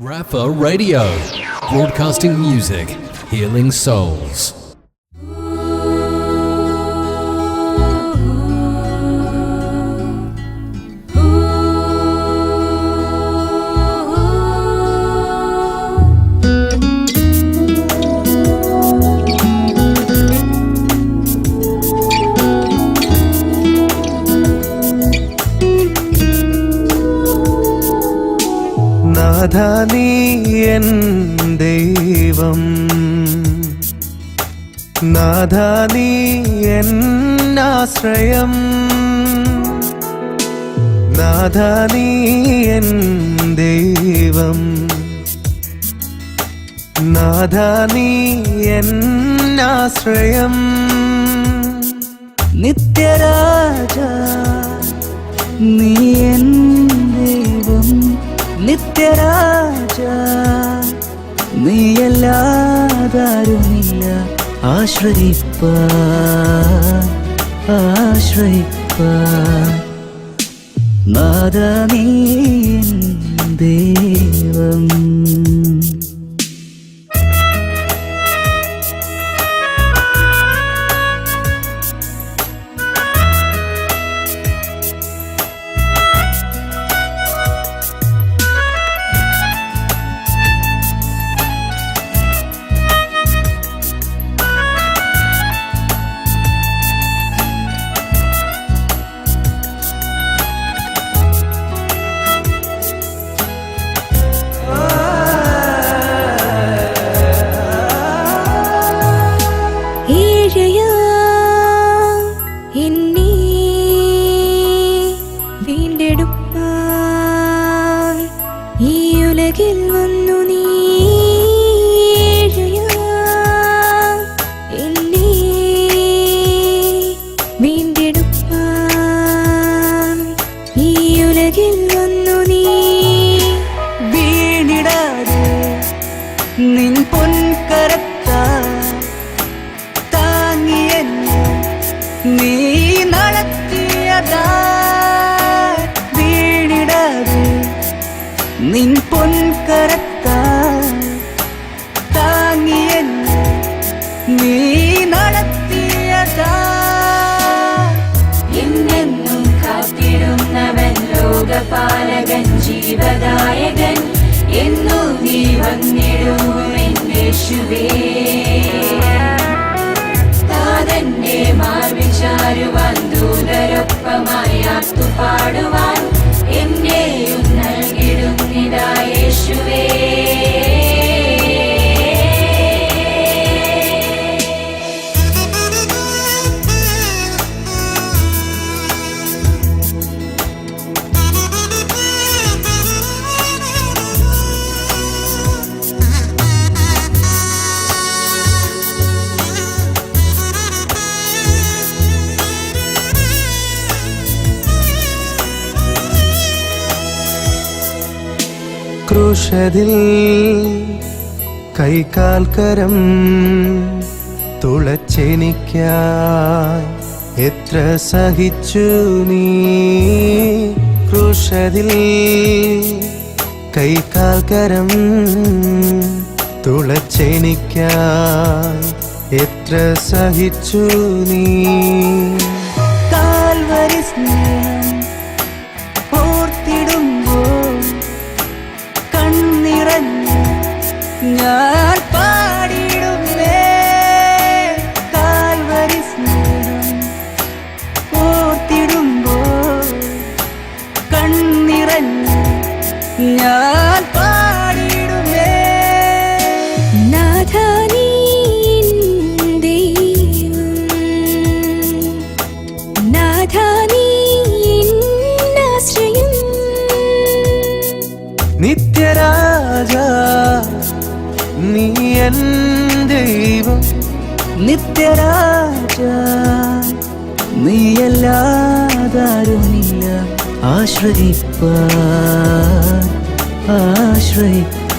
Rafa Radio, broadcasting music, healing souls. നാഥ നീ N ദൈവം. നാഥ നീ നാഥ നീ എൻ ദൈവം. നാഥ നീ നിത്യരാജ നീ എൻ നിത്യരാജ നീയല്ലാതാരുമില്ല. ആശ്രയിപ്പ ആശ്രയിപ്പ. നാദ നീ ദൈവം. ഉലകിൽ വന്നു നീ ഏഴയാ എന്നെ വീണ്ടെടുപ്പാൻ ഈ ഉലകിൽ വന്നു നീ. വീണിടാതെ നിൻ പൊൻകരത്ത നിൻ പൊൻകരത്ത താങ്ങിയ നീ നടത്തിയതാ എന്നെന്നും കാത്തിടുന്നവൻ ലോകപാലകൻ ജീവദായകൻ എന്നു നീ വന്നിടുമെന്നേശുവേ താതന്റെ മാർവിൽ ചാരുവാൻ ദൂതരൊപ്പമായി ആർത്തു പാടുവാൻ ക്രൂശതിൽ കൈകാൽക്കരം തുളച്ചെനിക്കായി എത്ര സഹിച്ചു നീ? ക്രൂശതിൽ കൈകാൽക്കരം തുളച്ചെനിക്കായി എത്ര സഹിച്ചു നീ? കാൽവരി സ്നേഹം നിത്യരാജ നീ എൻ ദൈവം. നിത്യരാജ നീയല്ലാതാരുമില്ല ആശ്രയിപ്പ ആശ്രയിപ്പ